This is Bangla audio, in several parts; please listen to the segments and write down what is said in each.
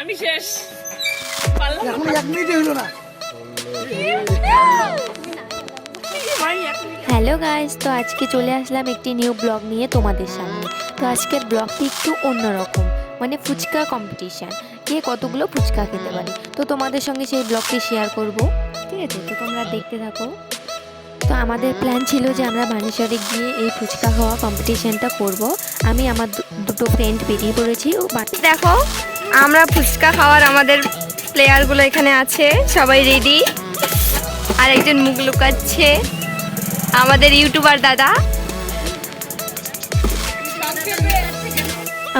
আমি শেষ। এখন এক মিনিট হলো না। হ্যালো গাইস তো আজকে চলে আসলাম একটি নিউ ব্লগ নিয়ে তোমাদের সামনে। তো আজকের ব্লগটি একটু অন্যরকম মানে ফুচকা কম্পিটিশান কে কতগুলো ফুচকা খেতে পারে? তো তোমাদের সঙ্গে সেই ব্লগটি শেয়ার করব। ঠিক আছে তো তোমরা দেখতে থাকো। তো আমাদের প্ল্যান ছিল যে আমরা বানেশ্বরে গিয়ে এই ফুচকা খাওয়া কম্পিটিশানটা করব। আমি আমার দুটো ফ্রেন্ড বেরিয়ে পড়েছি ও বাকি দেখো আমরা ফুচকা খাওয়ার আমাদের প্লেয়ারগুলো এখানে আছে সবাই রেডি আর একজন মুখ লুকাচ্ছে আমাদের ইউটিউবার দাদা।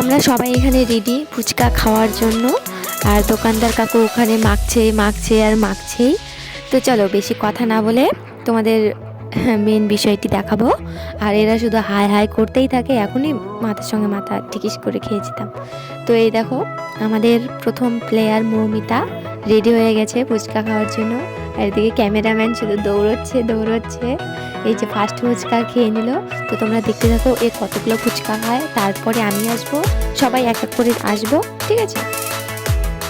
আমরা সবাই এখানে রেডি ফুচকা খাওয়ার জন্য আর দোকানদার কাকু ওখানে মাখছে মাখছে আর মাখছেই। তো চলো বেশি কথা না বলে তোমাদের মেন বিষয়টি দেখাবো। আর এরা শুধু হাই হাই করতেই থাকে, এখনই মাথার সঙ্গে মাথা টিকিস করে খেয়েছিলাম তো এই দেখো, আমাদের প্রথম প্লেয়ার মৌমিতা রেডি হয়ে গেছে ফুচকা খাওয়ার জন্য। আর এদিকে ক্যামেরাম্যান শুধু দৌড়চ্ছে দৌড়চ্ছে। এই যে ফার্স্ট ফুচকা খেয়ে নিল। তো তোমরা দেখতে থাকো এ কতগুলো ফুচকা খায়। তারপরে আমি আসব, সবাই এক এক করে আসব, ঠিক আছে?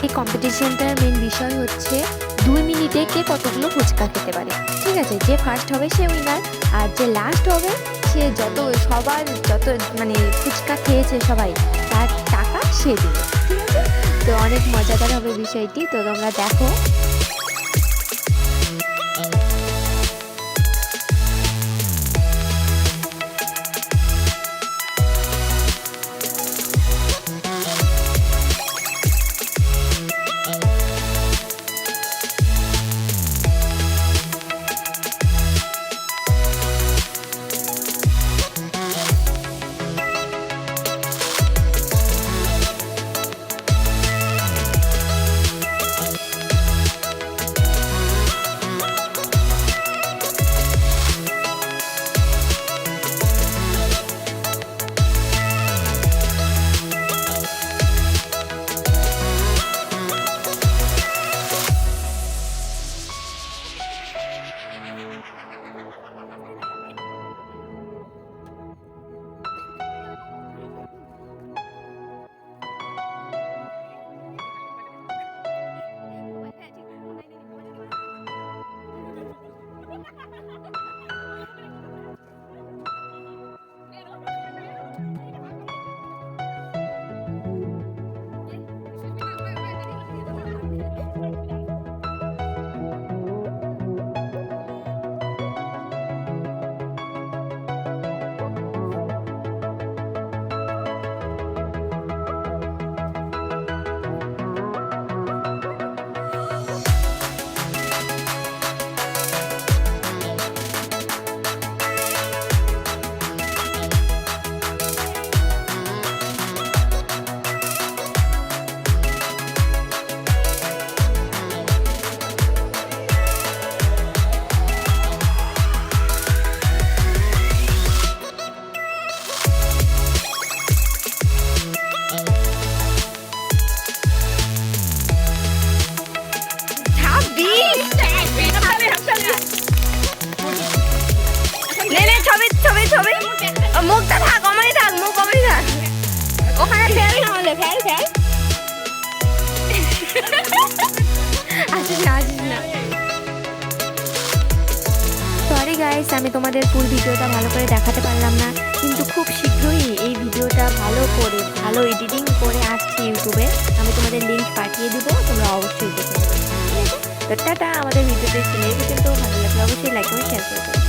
এই কম্পিটিশনটার মেন বিষয় হচ্ছে দুই মিনিটে কে কতগুলো ফুচকা খেতে পারে। ঠিক আছে, যে ফার্স্ট হবে সে উইনার আর যে লাস্ট হবে, সে যত সবার যত মানে ফুচকা খেয়েছে সবাই, তার টাকা সে দেবে। ঠিক আছে? তো অনেক মজাদার হবে বিষয়টি। তো তোমরা দেখো গাইস আমি তোমাদের ফুল ভিডিওটা ভালো করে দেখাতে পারলাম না, কিন্তু খুব শীঘ্রই এই ভিডিওটা ভালো করে, ভালো এডিটিং করে আসছি ইউটিউবে। আমি তোমাদের লিঙ্ক পাঠিয়ে দেবো, তোমরা অবশ্যই দেখে নেবে। তো টাটা, আমাদের ছিল এই পর্যন্ত ভালো লাগলে অবশ্যই লাইক করে শেয়ার করে দেবে